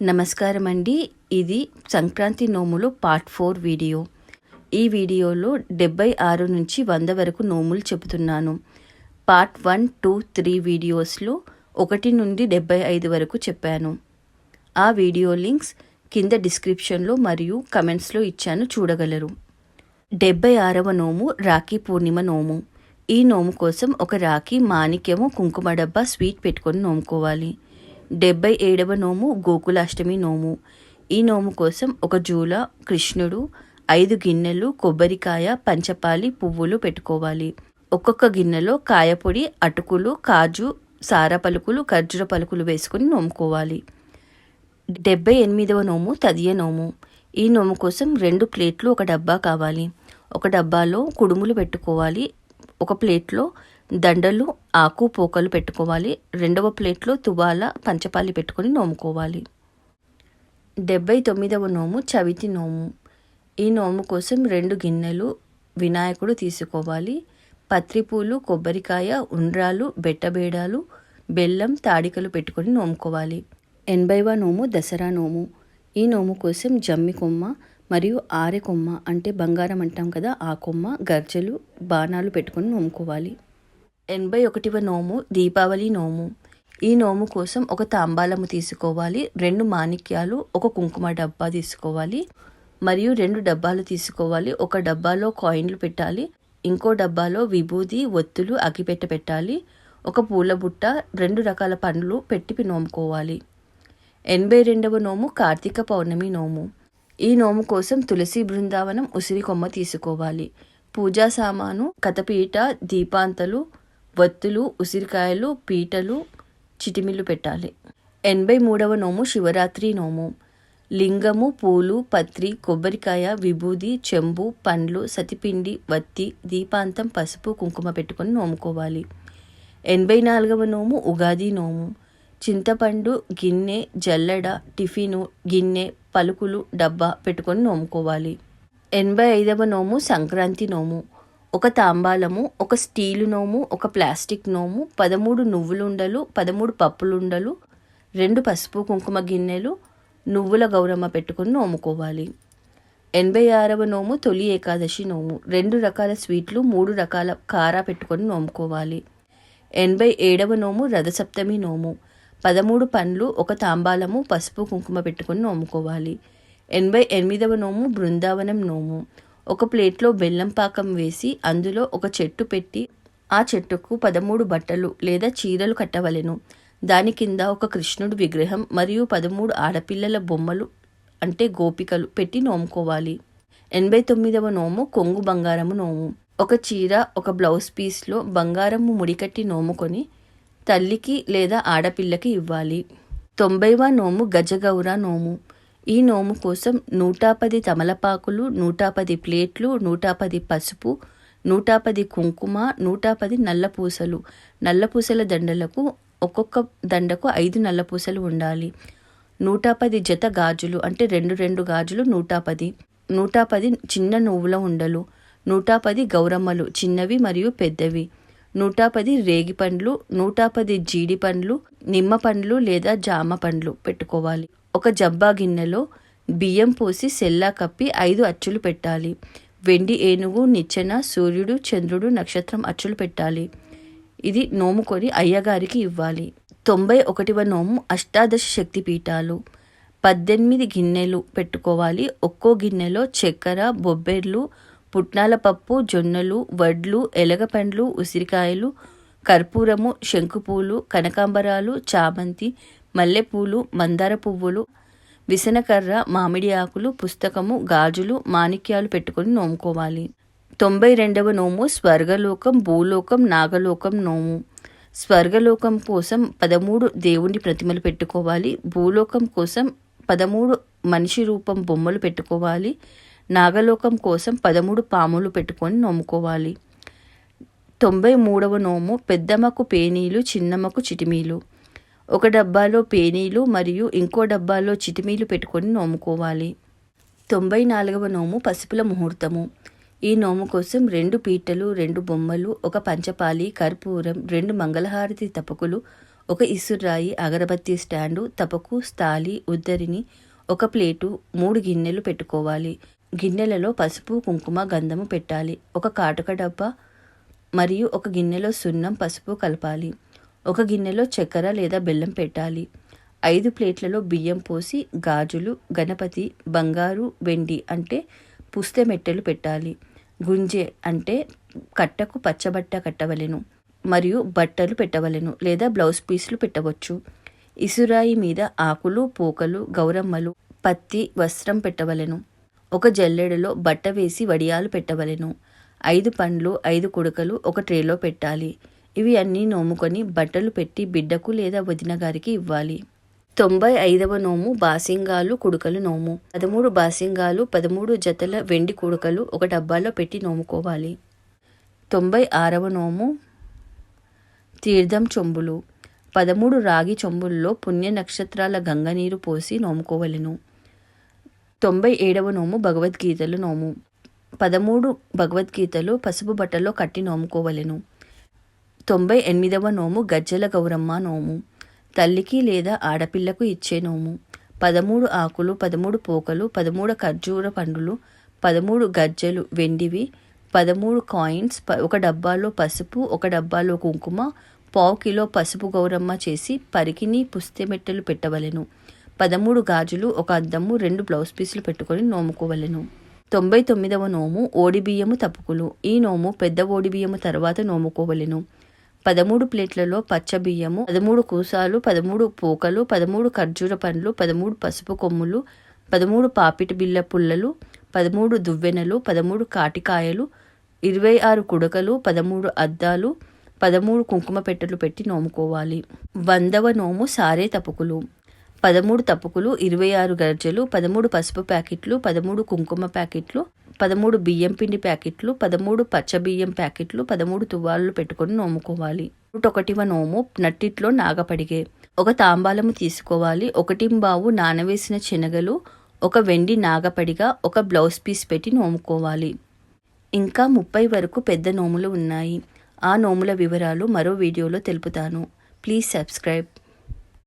నమస్కారం అండి ఇది సంక్రాంతి నోములు పార్ట్ ఫోర్ వీడియో. ఈ వీడియోలో డెబ్బై ఆరు నుంచి వంద వరకు నోములు చెబుతున్నాను. పార్ట్ వన్ టూ త్రీ వీడియోస్లో ఒకటి నుండి డెబ్బై ఐదు వరకు చెప్పాను. ఆ వీడియో లింక్స్ కింద డిస్క్రిప్షన్లో మరియు కమెంట్స్లో ఇచ్చాను చూడగలరు. డెబ్బై ఆరవ నోము రాఖీ పూర్ణిమ నోము. ఈ నోము కోసం ఒక రాఖీ మాణిక్యము కుంకుమ డబ్బా స్వీట్ పెట్టుకొని నోముకోవాలి. డెబ్బై ఏడవ నోము గోకులాష్టమి నోము. ఈ నోము కోసం ఒక జూల కృష్ణుడు ఐదు గిన్నెలు కొబ్బరికాయ పంచపాలి పువ్వులు పెట్టుకోవాలి. ఒక్కొక్క గిన్నెలో కాయపొడి అటుకులు కాజు సార పలుకులు ఖర్జూర పలుకులు వేసుకుని నోముకోవాలి. డెబ్బై ఎనిమిదవ నోము తదియ నోము. ఈ నోము కోసం రెండు ప్లేట్లు ఒక డబ్బా కావాలి. ఒక డబ్బాలో కుడుములు పెట్టుకోవాలి. ఒక ప్లేట్లో దండలు ఆకు పోకలు పెట్టుకోవాలి. రెండవ ప్లేట్లో తువాల పంచపాలి పెట్టుకొని నోముకోవాలి. డెబ్బై తొమ్మిదవ నోము చవితి నోము. ఈ నోము కోసం రెండు గిన్నెలు వినాయకుడు తీసుకోవాలి. పత్రిపూలు కొబ్బరికాయ ఉండ్రాలు బెట్టబేడాలు బెల్లం తాడికలు పెట్టుకొని నోముకోవాలి. ఎనభైవ నోము దసరా నోము. ఈ నోము కోసం జమ్మి కొమ్మ మరియు ఆరె కొమ్మ అంటే బంగారం అంటాం కదా ఆ కొమ్మ గర్జలు బాణాలు పెట్టుకొని నోముకోవాలి. ఎనభై ఒకటివ నోము దీపావళి నోము. ఈ నోము కోసం ఒక తాంబాలము తీసుకోవాలి రెండు మాణిక్యాలు ఒక కుంకుమ డబ్బా తీసుకోవాలి మరియు రెండు డబ్బాలు తీసుకోవాలి. ఒక డబ్బాలో కాయిన్లు పెట్టాలి ఇంకో డబ్బాలో విభూది ఒత్తులు అగ్గిపెట్ట పెట్టాలి ఒక పూల బుట్ట రెండు రకాల పండ్లు పెట్టి నోముకోవాలి. ఎనభై రెండవ నోము కార్తీక పౌర్ణమి నోము. ఈ నోము కోసం తులసి బృందావనం ఉసిరి కొమ్మ తీసుకోవాలి. పూజా సామాను కథపీట దీపాంతలు వత్తులు ఉసిరికాయలు పీటలు చిటిమిల్లు పెట్టాలి. ఎనభై మూడవ నోము శివరాత్రి నోము. లింగము పూలు పత్రి కొబ్బరికాయ విభూది చెంబు పండ్లు సతిపిండి వత్తి దీపాంతం పసుపు కుంకుమ పెట్టుకొని నోముకోవాలి. ఎనభై నాలుగవ నోము ఉగాది నోము. చింతపండు గిన్నె జల్లెడ టిఫిను గిన్నె పలుకులు డబ్బా పెట్టుకొని నోముకోవాలి. ఎనభై ఐదవ నోము సంక్రాంతి నోము. ఒక తాంబాలము ఒక స్టీలు నోము ఒక ప్లాస్టిక్ నోము పదమూడు నువ్వులుండలు పదమూడు పప్పులుండలు రెండు పసుపు కుంకుమ గిన్నెలు నువ్వుల గౌరమ్మ పెట్టుకొని నోముకోవాలి. ఎనభై ఆరవ నోము తొలి ఏకాదశి నోము. రెండు రకాల స్వీట్లు మూడు రకాల కారా పెట్టుకొని నోముకోవాలి. ఎనభై ఏడవ నోము రథసప్తమి నోము. పదమూడు పండ్లు ఒక తాంబాలము పసుపు కుంకుమ పెట్టుకొని నోముకోవాలి. ఎనభై ఎనిమిదవ నోము బృందావనం నోము. ఒక ప్లేట్లో బెల్లం పాకం వేసి అందులో ఒక చెట్టు పెట్టి ఆ చెట్టుకు పదమూడు బట్టలు లేదా చీరలు కట్టవలెను. దాని కింద ఒక కృష్ణుడు విగ్రహం మరియు పదమూడు ఆడపిల్లల బొమ్మలు అంటే గోపికలు పెట్టి నోముకోవాలి. ఎనభై తొమ్మిదవ నోము కొంగు బంగారము నోము. ఒక చీర ఒక బ్లౌజ్ పీస్లో బంగారము ముడికట్టి నోముకొని తల్లికి లేదా ఆడపిల్లకి ఇవ్వాలి. తొంభైవ నోము గజగౌర నోము. ఈ నోము కోసం నూట పది తమలపాకులు నూట పది ప్లేట్లు నూట పది పసుపు నూట పది కుంకుమ నూట పది నల్లపూసలు. నల్లపూసల దండలకు ఒక్కొక్క దండకు ఐదు నల్లపూసలు ఉండాలి. నూట పది జత గాజులు అంటే రెండు రెండు గాజులు నూట పది నూట పది చిన్న నువ్వుల ఉండలు. నూట పది గౌరమ్మలు చిన్నవి మరియు పెద్దవి. నూట పది రేగి పండ్లు నూట పది జీడి పండ్లు నిమ్మ పండ్లు లేదా జామ పండ్లు పెట్టుకోవాలి. ఒక జబ్బా గిన్నెలో బియ్యం పోసి సెల్లా కప్పి ఐదు అచ్చులు పెట్టాలి. వెండి ఏనుగు నిచ్చెన సూర్యుడు చంద్రుడు నక్షత్రం అచ్చులు పెట్టాలి. ఇది నోముకొని అయ్యగారికి ఇవ్వాలి. తొంభై ఒకటివ నోము అష్టాదశ శక్తి పీఠాలు. పద్దెనిమిది గిన్నెలు పెట్టుకోవాలి. ఒక్కో గిన్నెలో చక్కెర బొబ్బెర్లు పుట్నాల పప్పు జొన్నలు వడ్లు ఎలగపండ్లు ఉసిరికాయలు కర్పూరము శంకుపూలు కనకాంబరాలు చామంతి మల్లెపూలు మందార పువ్వులు విసనకర్ర మామిడి ఆకులు పుస్తకము గాజులు మాణిక్యాలు పెట్టుకొని నోముకోవాలి. తొంభై రెండవ నోము స్వర్గలోకం భూలోకం నాగలోకం నోము. స్వర్గలోకం కోసం పదమూడు దేవుని ప్రతిమలు పెట్టుకోవాలి. భూలోకం కోసం పదమూడు మనిషి రూపం బొమ్మలు పెట్టుకోవాలి. నాగలోకం కోసం పదమూడు పాములు పెట్టుకొని నోముకోవాలి తొంభై మూడవ నోము పెద్దమ్మకు పేనీలు చిన్నమ్మకు చిటిమీలు. ఒక డబ్బాలో పేనీలు మరియు ఇంకో డబ్బాలో చిటిమీలు పెట్టుకొని నోముకోవాలి. తొంభై నాలుగవ నోము పసుపుల ముహూర్తము. ఈ నోము కోసం రెండు పీటలు రెండు బొమ్మలు ఒక పంచపాలి కర్పూరం రెండు మంగళహారతి తపకులు ఒక ఇసురాయి అగరబత్తి స్టాండు తపకు స్థాలి ఉద్దరిని ఒక ప్లేటు మూడు గిన్నెలు పెట్టుకోవాలి. గిన్నెలలో పసుపు కుంకుమ గంధము పెట్టాలి. ఒక కాటుక డబ్బా మరియు ఒక గిన్నెలో సున్నం పసుపు కలపాలి. ఒక గిన్నెలో చక్కెర లేదా బెల్లం పెట్టాలి. ఐదు ప్లేట్లలో బియ్యం పోసి గాజులు గణపతి బంగారు వెండి అంటే పుస్తె మెట్టెలు పెట్టాలి. గుంజె అంటే కట్టకు పచ్చబట్ట కట్టవలెను మరియు బట్టలు పెట్టవలెను లేదా బ్లౌజ్ పీసులు పెట్టవచ్చు. ఇసురాయి మీద ఆకులు పూకలు గౌరమ్మలు పత్తి వస్త్రం పెట్టవలెను. ఒక జల్లెడలో బట్ట వేసి వడియాలు పెట్టవలెను. ఐదు పండ్లు ఐదు కుడకలు ఒక ట్రేలో పెట్టాలి. ఇవి అన్నీ నోముకొని బట్టలు పెట్టి బిడ్డకు లేదా వదిన గారికి ఇవ్వాలి. తొంభై ఐదవ నోము బాసింగాలు కుడుకలు నోము. పదమూడు బాసింగాలు పదమూడు జతల వెండి కుడుకలు ఒక డబ్బాలో పెట్టి నోముకోవాలి. తొంభై ఆరవ నోము తీర్థం చెంబులు. పదమూడు రాగి చెంబుల్లో పుణ్య నక్షత్రాల గంగనీరు పోసి నోముకోవలెను. తొంభై ఏడవ నోము భగవద్గీతలు నోము. పదమూడు భగవద్గీతలు పసుపు బట్టలో కట్టి నోముకోవలెను. తొంభై ఎనిమిదవ నోము గజ్జల గౌరమ్మ నోము. తల్లికి లేదా ఆడపిల్లకు ఇచ్చే నోము. పదమూడు ఆకులు పదమూడు పోకలు పదమూడు ఖర్జూర పండులు పదమూడు గజ్జలు వెండివి పదమూడు కాయిన్స్ ప- ఒక డబ్బాలో పసుపు ఒక డబ్బాలో కుంకుమ పావు కిలో పసుపు గౌరమ్మ చేసి పరికిని పుస్తెమెట్టెలు పెట్టవలెను. పదమూడు గాజులు ఒక అద్దము రెండు బ్లౌజ్ పీసులు పెట్టుకొని నోముకోవలెను. తొంభై తొమ్మిదవ నోము ఓడి బియ్యము తప్పుకులు. ఈ నోము పెద్ద ఓడిబియ్యము తర్వాత నోముకోవలెను. పదమూడు ప్లేట్లలో పచ్చ బియ్యము పదమూడు కూసాలు పదమూడు పోకలు పదమూడు ఖర్జూర పండ్లు పదమూడు పసుపు కొమ్ములు పదమూడు పాపిటి బిళ్ళ పుల్లలు పదమూడు దువ్వెనలు పదమూడు కాటికాయలు ఇరవై ఆరు కుడకలు పదమూడు అద్దాలు పదమూడు కుంకుమ పెట్టెలు పెట్టి నోముకోవాలి. వందవ నోము సారే తప్పుకులు. పదమూడు తప్పుకులు ఇరవై ఆరు గర్జలు పదమూడు పసుపు ప్యాకెట్లు పదమూడు కుంకుమ ప్యాకెట్లు పదమూడు బియ్యం పిండి ప్యాకెట్లు పదమూడు పచ్చ బియ్యం ప్యాకెట్లు పదమూడు తువ్వాళ్ళు పెట్టుకొని నోముకోవాలి. ఒకటివ నోము నట్టిట్లో నాగపడిగే. ఒక తాంబాలము తీసుకోవాలి ఒకటింబావు నానవేసిన శనగలు ఒక వెండి నాగపడిగా ఒక బ్లౌజ్ పీస్ పెట్టి నోముకోవాలి. ఇంకా ముప్పై వరకు పెద్ద నోములు ఉన్నాయి. ఆ నోముల వివరాలు మరో వీడియోలో తెలుపుతాను. Please subscribe.